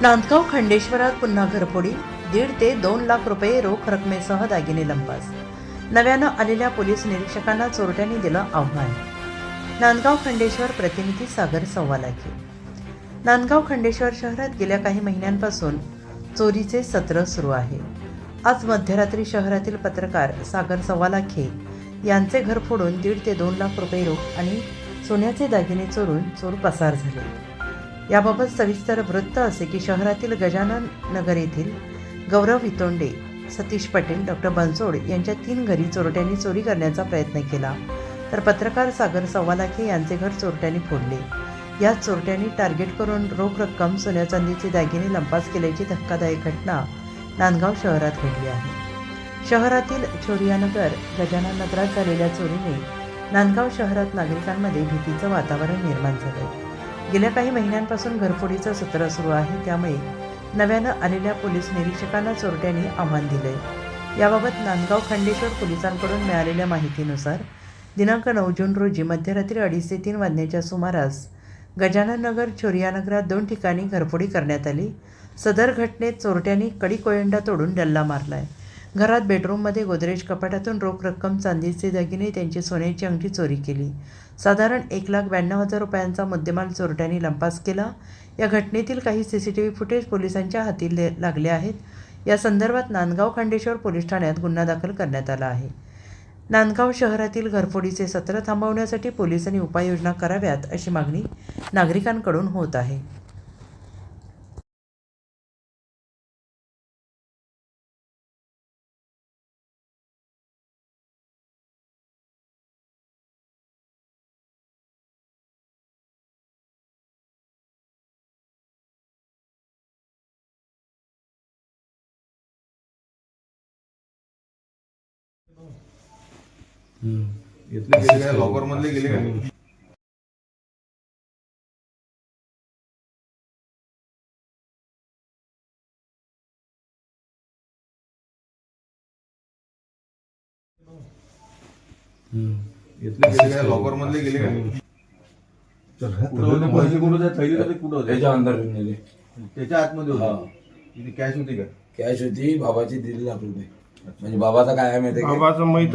नांदगाव खंडेश्वरात पुन्हा घरफोडी दीड ते दोन लाख रुपये रोख रकमेसह दागिने लंपास. नव्यानं आलेल्या पोलीस निरीक्षकांना चोरट्यांनी दिलं आव्हान. नांदगाव खंडेश्वर प्रतिनिधी सागर सव्वालाखे. नांदगाव खंडेश्वर शहरात गेल्या काही महिन्यांपासून चोरीचे सत्र सुरू आहे. आज मध्यरात्री शहरातील पत्रकार सागर सव्वालाखे यांचे घर फोडून दीड ते दोन लाख रुपये रोख आणि सोन्याचे दागिने चोरून चोर पसार झाले. याबाबत सविस्तर वृत्त असे की शहरातील गजानन नगर येथील गौरव वितोंडे सतीश पटेल डॉक्टर बनसोड यांच्या तीन घरी चोरट्यांनी चोरी करण्याचा प्रयत्न केला. तर पत्रकार सागर सव्वालाखे यांचे घर चोरट्यांनी फोडले. या चोरट्यांनी टार्गेट करून रोख रक्कम सोन्या चांदीचे दागिने लंपास केल्याची धक्कादायक घटना नांदगाव शहरात घडली आहे. शहरातील छोरियानगर गजानन नगरात झालेल्या चोरीने नांदगाव शहरात नागरिकांमध्ये भीतीचं वातावरण निर्माण झालंय. गेल्या काही महिन्यांपासून घरफोडीचं सत्र सुरू आहे त्यामुळे नव्यानं आलेल्या पोलीस निरीक्षकांना चोरट्यांनी आव्हान दिलंय. याबाबत नांदगाव खंडेश्वर पोलिसांकडून मिळालेल्या माहितीनुसार दिनांक नऊ जून रोजी मध्यरात्री अडीच ते तीन वाजण्याच्या सुमारास गजानन नगर छोरियानगरात दोन ठिकाणी घरफोडी करण्यात आली. सदर घटनेत चोरट्यांनी कडी कोयंडा तोडून डल्ला मारलाय. घरात बेडरूममध्ये गोदरेज कपाटातून रोख रक्कम चांदीचे दागिने त्यांची सोन्याची अंगठी चोरी केली. साधारण एक लाख ब्याण्णव हजार रुपयांचा मुद्देमाल चोरट्यांनी लंपास केला. या घटनेतील काही C C T V footage पोलिसांच्या हाती लागले आहेत. या संदर्भात नांदगाव खंडेश्वर पोलीस ठाण्यात गुन्हा दाखल करण्यात आला आहे. नांदगाव शहरातील घरफोडीचे सत्र थांबवण्यासाठी पोलिसांनी उपाययोजना कराव्यात अशी मागणी नागरिकांकडून होत आहे. घेतले गेले काय लॉकर मधले गेले काय घेतले गेले काय लॉकर मधले गेले काय पैसे कुठं होते? थैली कुठं होते? त्याच्या अंदर नेले त्याच्या आतमध्ये. होते? तिथे कॅश होती का? कॅश होती बाबाची लाख रुपये. म्हणजे बाबाचा काय आहे माहिती आहे का? बाबाचं मैत्र